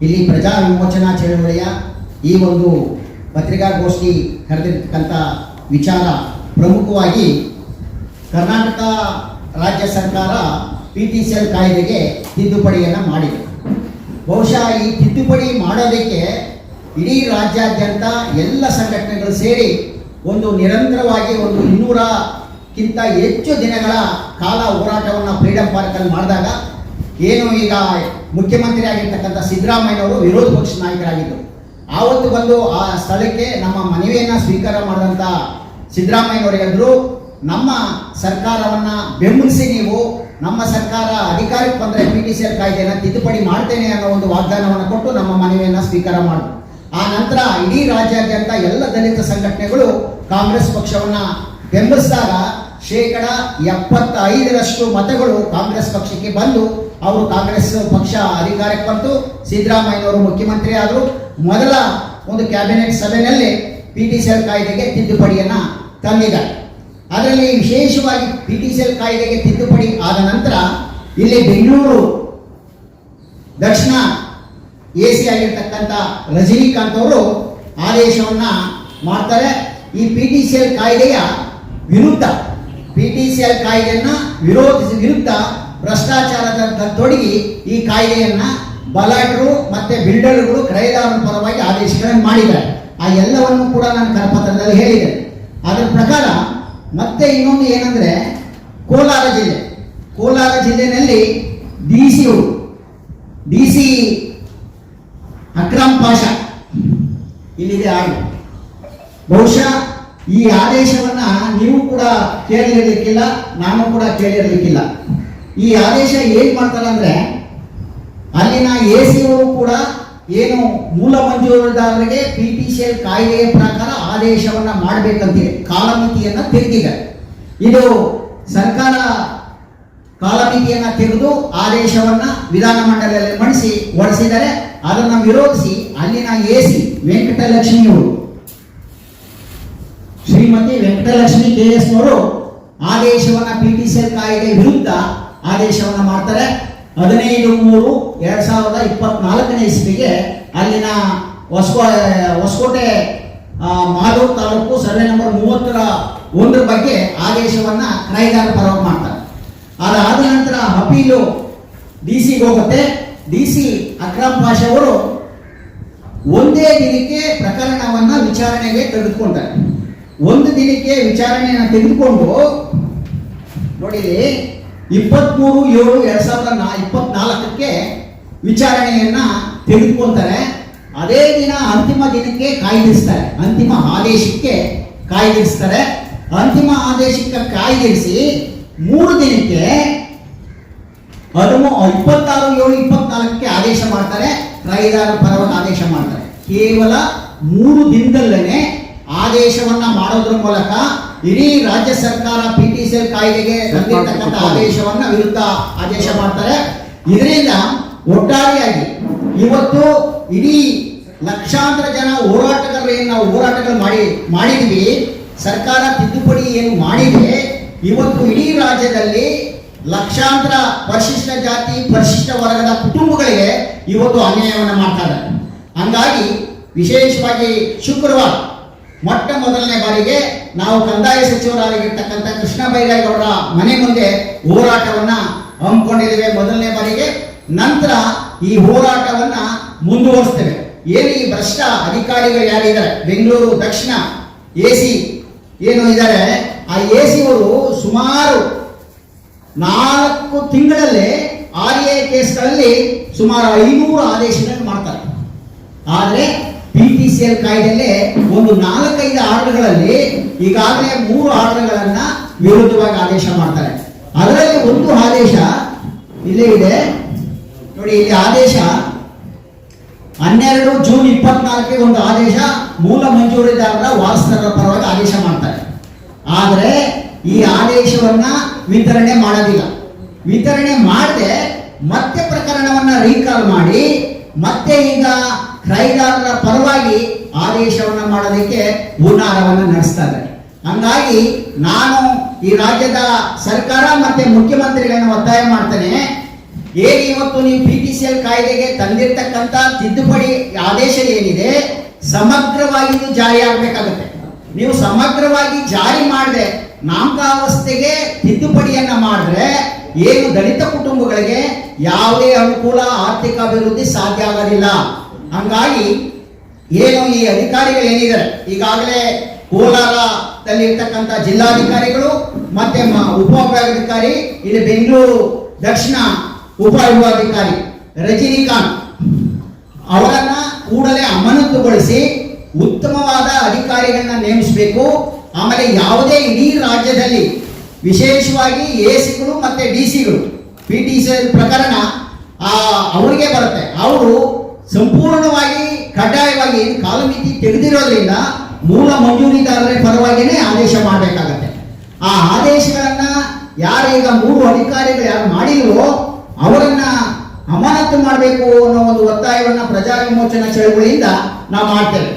ಇಲ್ಲಿ ಪ್ರಜಾ ವಿಮೋಚನಾ ಚಳವಳಿಯ ಈ ಒಂದು ಪತ್ರಿಕಾಗೋಷ್ಠಿ ಕರೆದಿರ್ತಕ್ಕಂಥ ವಿಚಾರ ಪ್ರಮುಖವಾಗಿ ಕರ್ನಾಟಕ ರಾಜ್ಯ ಸರ್ಕಾರ ಪಿ ಟಿ ಸಿ ಎಲ್ ಕಾಯ್ದೆಗೆ ತಿದ್ದುಪಡಿಯನ್ನು ಮಾಡಿದೆ. ಬಹುಶಃ ಈ ತಿದ್ದುಪಡಿ ಮಾಡೋದಕ್ಕೆ ಇಡೀ ರಾಜ್ಯಾದ್ಯಂತ ಎಲ್ಲ ಸಂಘಟನೆಗಳು ಸೇರಿ ಒಂದು ನಿರಂತರವಾಗಿ ಒಂದು ಇನ್ನೂರಕ್ಕಿಂತ ಹೆಚ್ಚು ದಿನಗಳ ಕಾಲ ಹೋರಾಟವನ್ನು ಫ್ರೀಡಂ ಪಾರ್ಕಲ್ಲಿ ಮಾಡಿದಾಗ ಏನು ಈಗ ಮುಖ್ಯಮಂತ್ರಿ ಆಗಿರ್ತಕ್ಕಂಥ ಸಿದ್ದರಾಮಯ್ಯನವರು ವಿರೋಧ ಪಕ್ಷ ನಾಯಕರಾಗಿದ್ದರು. ಆವತ್ತು ಬಂದು ಆ ಸ್ಥಳಕ್ಕೆ ನಮ್ಮ ಮನವಿಯನ್ನು ಸ್ವೀಕಾರ ಮಾಡಿದಂಥ ಸಿದ್ದರಾಮಯ್ಯನವರಿಗೆಂದರು ನಮ್ಮ ಸರ್ಕಾರವನ್ನ ಬೆಂಬಲಿಸಿ ನೀವು, ನಮ್ಮ ಸರ್ಕಾರ ಅಧಿಕಾರಕ್ಕೆ ಬಂದರೆ ಪಿ ಟಿ ಸಿ ಎಲ್ ಕಾಯ್ದೆಯನ್ನು ತಿದ್ದುಪಡಿ ಮಾಡ್ತೇನೆ ಅನ್ನೋ ಒಂದು ವಾಗ್ದಾನವನ್ನು ಕೊಟ್ಟು ನಮ್ಮ ಮನವಿಯನ್ನು ಸ್ವೀಕಾರ ಮಾಡಿದ್ರು. ಆ ನಂತರ ಇಡೀ ರಾಜ್ಯಾದ್ಯಂತ ಎಲ್ಲ ದಲಿತ ಸಂಘಟನೆಗಳು ಕಾಂಗ್ರೆಸ್ ಪಕ್ಷವನ್ನ ಬೆಂಬಲಿಸಿದಾಗ ಶೇಕಡ ಎಪ್ಪತ್ತೈದರಷ್ಟು ಮತಗಳು ಕಾಂಗ್ರೆಸ್ ಪಕ್ಷಕ್ಕೆ ಬಂದು ಅವರು ಕಾಂಗ್ರೆಸ್ ಪಕ್ಷ ಅಧಿಕಾರಕ್ಕೆ ಬಂತು. ಸಿದ್ದರಾಮಯ್ಯನವರು ಮುಖ್ಯಮಂತ್ರಿ ಆದರು. ಮೊದಲ ಒಂದು ಕ್ಯಾಬಿನೆಟ್ ಸಭೆಯಲ್ಲಿ ಪಿ ಟಿ ಸಿ ಎಲ್ ಕಾಯ್ದೆಗೆ ತಿದ್ದುಪಡಿಯನ್ನು ತಂದಿದ್ದಾರೆ. ಅದರಲ್ಲಿ ವಿಶೇಷವಾಗಿ ಪಿ ಟಿ ಸಿ ಎಲ್ ಕಾಯ್ದೆಗೆ ತಿದ್ದುಪಡಿ ಆದ ನಂತರ ಇಲ್ಲಿ ಬೆಂಗಳೂರು ದಕ್ಷಿಣ ಎ ಸಿ ಆಗಿರ್ತಕ್ಕಂಥ ರಜನಿಕಾಂತ್ ಅವರು ಆದೇಶವನ್ನ ಮಾಡ್ತಾರೆ. ಈ ಪಿ ಟಿ ಸಿ ಎಲ್ ಕಾಯ್ದೆಯ ವಿರುದ್ಧ ಪಿ ಟಿ ಸಿ ಎಲ್ ಕಾಯ್ದೆಯನ್ನು ವಿರೋಧಿಸಿ, ವಿರುದ್ಧ ಭ್ರಷ್ಟಾಚಾರದ ತೊಡಗಿ ಈ ಕಾಯ್ದೆಯನ್ನ ಬಲಾಟರು ಮತ್ತೆ ಬಿಲ್ಡರ್ಗಳು ಕ್ರಯದಾರರ ಪರವಾಗಿ ಆದೇಶಗಳನ್ನು ಮಾಡಿದ್ದಾರೆ. ಆ ಎಲ್ಲವನ್ನು ಕೂಡ ನಾನು ಕರಪತ್ರದಲ್ಲಿ ಹೇಳಿದೆ. ಅದರ ಪ್ರಕಾರ ಮತ್ತೆ ಇನ್ನೊಂದು ಏನಂದ್ರೆ ಕೋಲಾರ ಜಿಲ್ಲೆ. ಕೋಲಾರ ಜಿಲ್ಲೆಯಲ್ಲಿ D C D C Akram Pasha ಇಲ್ಲಿದೆ ಆಗ ಬಹುಶಃ ಈ ಆದೇಶವನ್ನ ನೀವು ಕೂಡ ಕೇಳಿರಲಿಕ್ಕಿಲ್ಲ, ನಾನು ಕೂಡ ಕೇಳಿರ್ಲಿಕ್ಕಿಲ್ಲ. ಈ ಆದೇಶ ಏನ್ ಮಾಡ್ತಾರೆ ಅಂದ್ರೆ ಅಲ್ಲಿನ ಎ ಸಿಯವರು ಕೂಡ ಏನು ಮೂಲ ಮಂಜೂರುದಾರರಿಗೆ ಪಿ ಟಿ ಸಿ ಎಲ್ ಕಾಯ್ದೆಯ ಪ್ರಕಾರ ಆದೇಶವನ್ನ ಮಾಡಬೇಕಂತಿದೆ. ಕಾಲಮಿತಿಯನ್ನ ತೆಗೆದಿದ್ದಾರೆ ಇದು ಸರ್ಕಾರ ಕಾಲಮಿತಿಯನ್ನ ತೆಗೆದು ಆದೇಶವನ್ನ ವಿಧಾನಮಂಡಲದಲ್ಲಿ ಮಂಡಿಸಿ ಹೊರಡಿಸಿದರೆ ಅದನ್ನ ವಿರೋಧಿಸಿ ಅಲ್ಲಿನ ಎ ಸಿ ವೆಂಕಟಲಕ್ಷ್ಮಿಯವರು, ಶ್ರೀಮತಿ ವೆಂಕಟಲಕ್ಷ್ಮಿ ಕೆ ಎಸ್ ಅವರು ಆದೇಶವನ್ನ ಪಿ ಟಿ ಸಿ ಎಲ್ ಕಾಯ್ದೆ ವಿರುದ್ಧ ಆದೇಶವನ್ನ ಮಾಡ್ತಾರೆ. ಹದಿನೈದು ಮೂರು ಎರಡು ಸಾವಿರದ ಇಪ್ಪತ್ನಾಲ್ಕನೇ ಇಸ್ವಿಗೆ ಅಲ್ಲಿನ ಹೊಸಕೋ, ಹೊಸಕೋಟೆ ಮಾಲೂರು ತಾಲೂಕು ಸರ್ವೆ ನಂಬರ್ ಮೂವತ್ತರ ಒಂದರ ಬಗ್ಗೆ ಆದೇಶವನ್ನ ಕ್ರಯದಾರ ಪರವಾಗಿ ಮಾಡ್ತಾರೆ. ಅದಾದ ನಂತರ ಅಪೀಲು ಡಿ ಸಿಗೆ ಹೋಗುತ್ತೆ. ಡಿ ಸಿ ಅಕ್ರಮ್ ಪಾಷವರು ಒಂದೇ ದಿನಕ್ಕೆ ಪ್ರಕರಣವನ್ನ ವಿಚಾರಣೆಗೆ ತೆಗೆದುಕೊಂಡಾರೆ. ಒಂದು ದಿನಕ್ಕೆ ವಿಚಾರಣೆಯನ್ನು ತೆಗೆದುಕೊಂಡು ನೋಡಿ ಇಪ್ಪತ್ಮೂರು ಏಳು ಎರಡ್ ಸಾವಿರದ ನಾ ಇಪ್ಪತ್ನಾಲ್ಕಕ್ಕೆ ವಿಚಾರಣೆಯನ್ನ ತೆಗೆದುಕೊಂತಾರೆ. ಅದೇ ದಿನ ಅಂತಿಮ ದಿನಕ್ಕೆ ಕಾಯ್ದಿರಿಸ್ತಾರೆ. ಅಂತಿಮ ಆದೇಶಕ್ಕೆ ಕಾಯ್ದಿರಿಸ್ತಾರೆ. ಅಂತಿಮ ಆದೇಶಕ್ಕೆ ಕಾಯ್ದಿರಿಸಿ ಮೂರು ದಿನಕ್ಕೆ ಹದಿಮೂ ಇಪ್ಪತ್ತಾರು ಏಳು ಇಪ್ಪತ್ನಾಲ್ಕಕ್ಕೆ ಆದೇಶ ಮಾಡ್ತಾರೆ. ರೈದಾರ ಪರವಾಗಿ ಆದೇಶ ಮಾಡ್ತಾರೆ. ಕೇವಲ ಮೂರು ದಿನದಲ್ಲೇನೆ ಆದೇಶವನ್ನ ಮಾಡೋದ್ರ ಮೂಲಕ ಇಡೀ ರಾಜ್ಯ ಸರ್ಕಾರ ಪಿ ಟಿ ಸಿ ಕಾಯ್ದೆಗೆ ತಂದಿರ್ತಕ್ಕಂಥ ಆದೇಶವನ್ನ ವಿರುದ್ಧ ಆದೇಶ ಮಾಡ್ತಾರೆ. ಇದರಿಂದ ಒಟ್ಟಾರೆಯಾಗಿ ಇವತ್ತು ಇಡೀ ಲಕ್ಷಾಂತರ ಜನ ಹೋರಾಟಗಾರರು ಏನು ನಾವು ಹೋರಾಟಗಳು ಮಾಡಿ ಮಾಡಿದ್ವಿ ಸರ್ಕಾರ ತಿದ್ದುಪಡಿ ಏನು ಮಾಡಿದೆ ಇವತ್ತು ಇಡೀ ರಾಜ್ಯದಲ್ಲಿ ಲಕ್ಷಾಂತರ ಪರಿಶಿಷ್ಟ ಜಾತಿ ಪರಿಶಿಷ್ಟ ವರ್ಗದ ಕುಟುಂಬಗಳಿಗೆ ಇವತ್ತು ಅನ್ಯಾಯವನ್ನು ಮಾಡ್ತಾರೆ ಹಂಗಾಗಿ ವಿಶೇಷವಾಗಿ ಶುಕ್ರವಾರ ಮೊಟ್ಟ ಮೊದಲನೇ ಬಾರಿಗೆ ನಾವು ಕಂದಾಯ ಸಚಿವರಾಗಿರ್ತಕ್ಕಂಥ ಕೃಷ್ಣ ಬೈರೇಗೌಡರ ಮನೆ ಮುಂದೆ ಹೋರಾಟವನ್ನ ಹಮ್ಮಿಕೊಂಡಿದ್ದೇವೆ ಮೊದಲನೇ ಬಾರಿಗೆ. ನಂತರ ಈ ಹೋರಾಟವನ್ನ ಮುಂದುವರಿಸ್ತೇವೆ. ಏನು ಈ ಭ್ರಷ್ಟ ಅಧಿಕಾರಿಗಳು ಯಾರಿದ್ದಾರೆ? ಬೆಂಗಳೂರು, ದಕ್ಷಿಣ, ಎ ಸಿ ಏನು ಇದ್ದಾರೆ? ಆ ಎ ಸಿ ಅವರು ಸುಮಾರು ನಾಲ್ಕು ತಿಂಗಳಲ್ಲೇ ಆರ್ ಎ ಕೇಸ್ಗಳಲ್ಲಿ ಸುಮಾರು ಐನೂರು ಆದೇಶಗಳನ್ನು ಮಾಡ್ತಾರೆ. ಆದರೆ ಸಿ ಎಲ್ ಕಾಯ್ದೆಯಲ್ಲಿ ಒಂದು ನಾಲ್ಕೈದು ಆರ್ಡರ್ಗಳಲ್ಲಿ ಈಗಾಗಲೇ ಮೂರು ಆರ್ಡರ್ಗಳನ್ನ ವಿರುದ್ಧವಾಗಿ ಆದೇಶ ಮಾಡ್ತಾರೆ. ಅದರಲ್ಲಿ ಒಂದು ಆದೇಶ ಇಲ್ಲೇ ಇದೆ. ನೋಡಿ, ಇಲ್ಲಿ ಆದೇಶ ಹನ್ನೆರಡು ಜೂನ್ ಇಪ್ಪತ್ನಾಲ್ಕಿಗೆ ಒಂದು ಆದೇಶ ಮೂಲ ಮಂಜೂರಿದಾರರ ವಾರಸದಾರರ ಪರವಾಗಿ ಆದೇಶ ಮಾಡ್ತಾರೆ. ಆದರೆ ಈ ಆದೇಶವನ್ನ ವಿತರಣೆ ಮಾಡೋದಿಲ್ಲ. ವಿತರಣೆ ಮಾಡದೆ ಮತ್ತೆ ಪ್ರಕರಣವನ್ನ ರೀಕಾಲ್ ಮಾಡಿ, ಮತ್ತೆ ಈಗ ಕ್ರಯದಾರರ ಪರವಾಗಿ ಆದೇಶವನ್ನ ಮಾಡೋದಕ್ಕೆ ಹುನ್ನಾರವನ್ನ ನಡೆಸ್ತಾ ಇದ್ದಾರೆ ಹಂಗಾಗಿ ನಾನು ಈ ರಾಜ್ಯದ ಸರ್ಕಾರ ಮತ್ತೆ ಮುಖ್ಯಮಂತ್ರಿಗಳನ್ನು ಒತ್ತಾಯ ಮಾಡ್ತೇನೆ. ಏನು ಇವತ್ತು ನೀವು ಪಿ ಟಿ ಸಿ ಎಲ್ ಕಾಯ್ದೆಗೆ ತಂದಿರ್ತಕ್ಕಂಥ ತಿದ್ದುಪಡಿ ಆದೇಶ ಏನಿದೆ, ಸಮಗ್ರವಾಗಿ ಜಾರಿ ಆಗಬೇಕಾಗುತ್ತೆ. ನೀವು ಸಮಗ್ರವಾಗಿ ಜಾರಿ ಮಾಡದೆ ನಾಮಕಾವಸ್ಥೆಗೆ ತಿದ್ದುಪಡಿಯನ್ನ ಮಾಡಿದ್ರೆ ಏನು ದಲಿತ ಕುಟುಂಬಗಳಿಗೆ ಯಾವುದೇ ಅನುಕೂಲ ಆರ್ಥಿಕ ಅಭಿವೃದ್ಧಿ ಸಾಧ್ಯ ಆಗೋದಿಲ್ಲ. ಹಂಗಾಗಿ ಏನು ಈ ಅಧಿಕಾರಿಗಳು ಏನಿದ್ದಾರೆ? ಈಗಾಗಲೇ ಕೋಲಾರದಲ್ಲಿ ಇರ್ತಕ್ಕಂಥ ಜಿಲ್ಲಾಧಿಕಾರಿಗಳು ಮತ್ತೆ ಮ- ಉಪವಿಭಾಗಾಧಿಕಾರಿ, ಇಲ್ಲಿ ಬೆಂಗಳೂರು ದಕ್ಷಿಣ ಉಪ ವಿಭಾಗಾಧಿಕಾರಿ ರಜನಿಕಾಂತ್ ಅವರನ್ನ ಕೂಡಲೇ ಅಮಾನತುಗೊಳಿಸಿ ಉತ್ತಮವಾದ ಅಧಿಕಾರಿಗಳನ್ನ ನೇಮಿಸಬೇಕು. ಆಮೇಲೆ ಯಾವುದೇ ಇಡೀ ರಾಜ್ಯದಲ್ಲಿ ವಿಶೇಷವಾಗಿ ಎ ಸಿಗಳು ಮತ್ತೆ ಡಿ ಸಿಗಳು ಪಿ ಟಿ ಸಿ ಪ್ರಕರಣ ಅವರಿಗೆ ಬರುತ್ತೆ. ಅವರು ಸಂಪೂರ್ಣವಾಗಿ ಕಡ್ಡಾಯವಾಗಿ ಕಾಲಮಿತಿ ತೆಗೆದಿರೋದ್ರಿಂದ ಮೂಲ ಮಂಜೂರಿದಾರರ ಪರವಾಗಿನೇ ಆದೇಶ ಮಾಡಬೇಕಾಗತ್ತೆ. ಆ ಆದೇಶಗಳನ್ನ ಯಾರೀಗ ಮೂರು ಅಧಿಕಾರಿಗಳು ಯಾರು ಮಾಡಿಲ್ವೋ ಅವರನ್ನ ಅಮಾನತು ಮಾಡಬೇಕು ಅನ್ನೋ ಒಂದು ಒತ್ತಾಯವನ್ನ ಪ್ರಜಾ ವಿಮೋಚನಾ ಚಳವಳಿಯಿಂದ ನಾವು ಮಾಡ್ತೇವೆ.